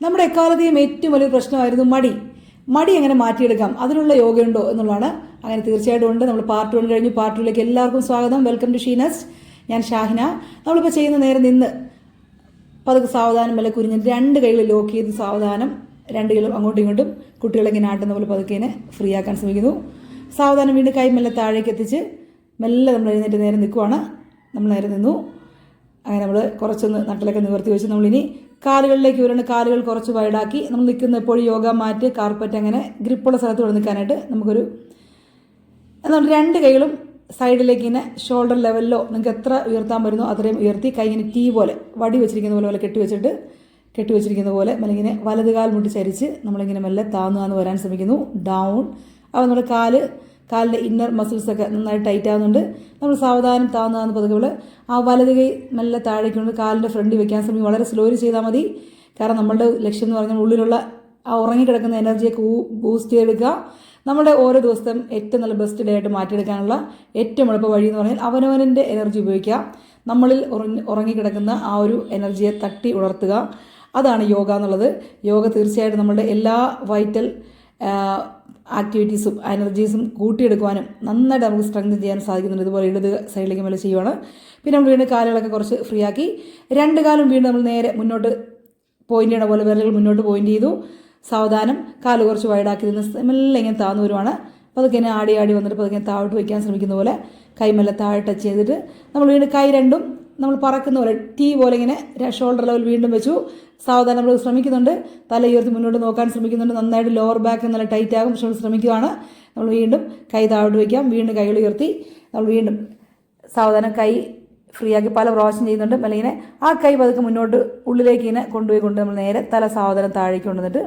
നമ്മുടെ എക്കാലത്തെയും ഏറ്റവും വലിയ പ്രശ്നമായിരുന്നു മടി. മടി എങ്ങനെ മാറ്റിയെടുക്കാം? അതിനുള്ള യോഗയുണ്ടോ എന്നുള്ളതാണ്. അങ്ങനെ തീർച്ചയായിട്ടും ഉണ്ട്. നമ്മൾ പാർട്ട് വൺ കഴിഞ്ഞു. പാർട്ട് ടുലേക്ക് എല്ലാവർക്കും സ്വാഗതം. വെൽക്കം ടു ഷീനസ് ഞാൻ ഷാഹിന. നമ്മളിപ്പോൾ ചെയ്യുന്ന നേരെ നിന്ന് പതുക്കെ സാവധാനം മെല്ലെ കുരിഞ്ഞ് രണ്ട് കൈകൾ ലോക്ക് ചെയ്ത് സാവധാനം രണ്ട് കൈകളും അങ്ങോട്ടും ഇങ്ങോട്ടും കുട്ടികളെ ഇങ്ങനെ ആട്ടുന്ന പോലെ പതുക്കെ ഇങ്ങനെ ഫ്രീ ആക്കാൻ ശ്രമിക്കുന്നു. സാവധാനം വീണ്ടും കൈ മെല്ലെ താഴേക്ക് എത്തിച്ച് മെല്ലെ നമ്മൾ എഴുന്നേറ്റ് നേരെ നിൽക്കുവാണ്. നമ്മൾ നേരെ നിന്നു. അങ്ങനെ നമ്മൾ കുറച്ചൊന്ന് നട്ടിലൊക്കെ നിവർത്തി വെച്ച് നമ്മളിനി കാലുകളിലേക്ക് വരണം കാലുകൾ കുറച്ച് വൈഡാക്കി. നമ്മൾ നിൽക്കുന്ന എപ്പോഴും യോഗ മാറ്റ് കാർപ്പറ്റ് അങ്ങനെ ഗ്രിപ്പുള്ള സ്ഥലത്ത് ഇവിടെ നിൽക്കാനായിട്ട് നമുക്കൊരു നമ്മൾ രണ്ട് കൈകളും സൈഡിലേക്ക് ഇങ്ങനെ ഷോൾഡർ ലെവലിലോ നിങ്ങൾക്ക് എത്ര ഉയർത്താൻ പറ്റുന്നോ അത്രയും ഉയർത്തി. കൈ ഇങ്ങനെ ടീ പോലെ വടി വെച്ചിരിക്കുന്ന പോലെ പോലെ കെട്ടി വെച്ചിട്ട് കെട്ടി വെച്ചിരിക്കുന്ന പോലെ മല്ലിങ്ങനെ വലത് കാൽ മുട്ടി ചരിച്ച് നമ്മളിങ്ങനെ മെല്ലെ താന്നു താന്ന് വരാൻ ശ്രമിക്കുന്നു. ഡൗൺ അപ്പോൾ നമ്മുടെ കാൽ കാലിന്റെ ഇന്നർ മസിൽസൊക്കെ നന്നായി ടൈറ്റ് ആകുന്നുണ്ട് നമ്മൾ സാവധാനം താന്ന് പതുക്കെ ആ വലത് കൈ നല്ല താഴേക്കുണ്ട്. കൊണ്ട് കാലിന്റെ ഫ്രണ്ടിൽ വെക്കാൻ ശ്രമിക്കും വളരെ സ്ലോലി ചെയ്താൽ മതി. കാരണം നമ്മളുടെ ലക്ഷ്യം എന്ന് പറഞ്ഞാൽ ഉള്ളിലുള്ള ആ ഉറങ്ങിക്കിടക്കുന്ന എനർജിയൊക്കെ ബൂസ്റ്റ് ചെയ്തെടുക്കുക. നമ്മുടെ ഓരോ ദിവസത്തെയും ഏറ്റവും നല്ല ബെസ്റ്റ് ഡേ ആയിട്ട് മാറ്റിയെടുക്കാനുള്ള ഏറ്റവും എളുപ്പ വഴി എന്ന് പറഞ്ഞാൽ അവനവനന്റെ എനർജി ഉപയോഗിക്കുക. നമ്മളിൽ ഉറങ്ങി ഉറങ്ങിക്കിടക്കുന്ന ആ ഒരു എനർജിയെ തട്ടി ഉണർത്തുക. അതാണ് യോഗ എന്നുള്ളത്. യോഗ തീർച്ചയായിട്ടും നമ്മളുടെ എല്ലാ വൈറ്റൽ ആക്ടിവിറ്റീസും എനർജീസും കൂട്ടിയെടുക്കുവാനും നന്നായിട്ട് നമുക്ക് സ്ട്രെങ്ത് ചെയ്യാൻ സാധിക്കുന്നുണ്ട്. ഇതുപോലെ ഇടത് സൈഡിലേക്ക് മേലെ ചെയ്യുവാണ്. പിന്നെ നമ്മൾ വീണ്ടും കാലുകളൊക്കെ കുറച്ച് ഫ്രീ ആക്കി രണ്ട് കാലും വീണ്ടും നമ്മൾ നേരെ മുന്നോട്ട് പോയിന്റ് ചെയ്യണ പോലെ വിരലുകൾ മുന്നോട്ട് പോയിന്റ് ചെയ്തു. സാവധാനം കാൽ കുറച്ച് വൈഡാക്കി നിന്ന് മെല്ലെ ഇങ്ങനെ താന്നു വരുവാണ്. ഇങ്ങനെ ആടി ആടി വന്നിട്ട് പതുക്കെ താഴോട്ട് വയ്ക്കാൻ ശ്രമിക്കുന്ന പോലെ കൈമെല്ലാം താഴെ ടച്ച് ചെയ്തിട്ട് നമ്മൾ വീണ്ടും കൈ രണ്ടും നമ്മൾ പറക്കുന്ന പോലെ ടീ പോലെ ഇങ്ങനെ ഷോൾഡർ ലെവൽ വീണ്ടും വെച്ചു. സാവധാനം നമ്മൾ ശ്രമിക്കുന്നുണ്ട്. തല ഉയർത്തി മുന്നോട്ട് നോക്കാൻ ശ്രമിക്കുന്നുണ്ട്. നന്നായിട്ട് ലോവർ ബാക്ക് നല്ല ടൈറ്റ് ആകും. പക്ഷെ നമ്മൾ ശ്രമിക്കുകയാണ് നമ്മൾ വീണ്ടും കൈ താഴോട്ട് വയ്ക്കാം വീണ്ടും കൈകൾ ഉയർത്തി നമ്മൾ വീണ്ടും സാവധാനം കൈ ഫ്രീ ആക്കി പല പ്രാവശ്യം ചെയ്യുന്നുണ്ട്. അല്ലെങ്കിൽ ആ കൈ പതുക്കെ മുന്നോട്ട് ഉള്ളിലേക്ക് ഇങ്ങനെ കൊണ്ടുപോയി കൊണ്ട് നമ്മൾ നേരെ തല സാവധാനം താഴേക്ക് കൊണ്ടുവന്നിട്ട്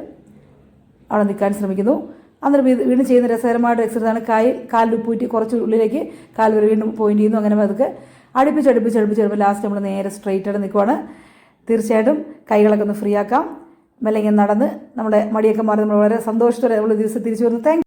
അവിടെ നിൽക്കാൻ ശ്രമിക്കുന്നു. അന്നേരം വീണ്ടും ചെയ്യുന്ന രസകരമായിട്ട് എക്സർസൈസ് ആണ്. കായ് കാലിൽ ഉപ്പൂറ്റി കുറച്ച് ഉള്ളിലേക്ക് കാൽ വരെ വീണ്ടും പോയിന്റ് ചെയ്യുന്നു. അങ്ങനെ പതുക്കെ അടുപ്പിച്ച് അടുപ്പിച്ച് അടുപ്പിച്ച് വരുമ്പോൾ ലാസ്റ്റ് നമ്മൾ നേരെ സ്ട്രെയിറ്റ് ആയിട്ട് നിൽക്കുവാണ് തീർച്ചയായിട്ടും കൈകളൊക്കെ ഒന്ന് ഫ്രീ ആക്കാം. മെല്ലെ നടന്ന് നമ്മുടെ മടിയൊക്കെ മാറി നമ്മൾ വളരെ സന്തോഷത്തോടെ നമ്മൾ ദിവസം തിരിച്ചു വരുന്നു. താങ്ക്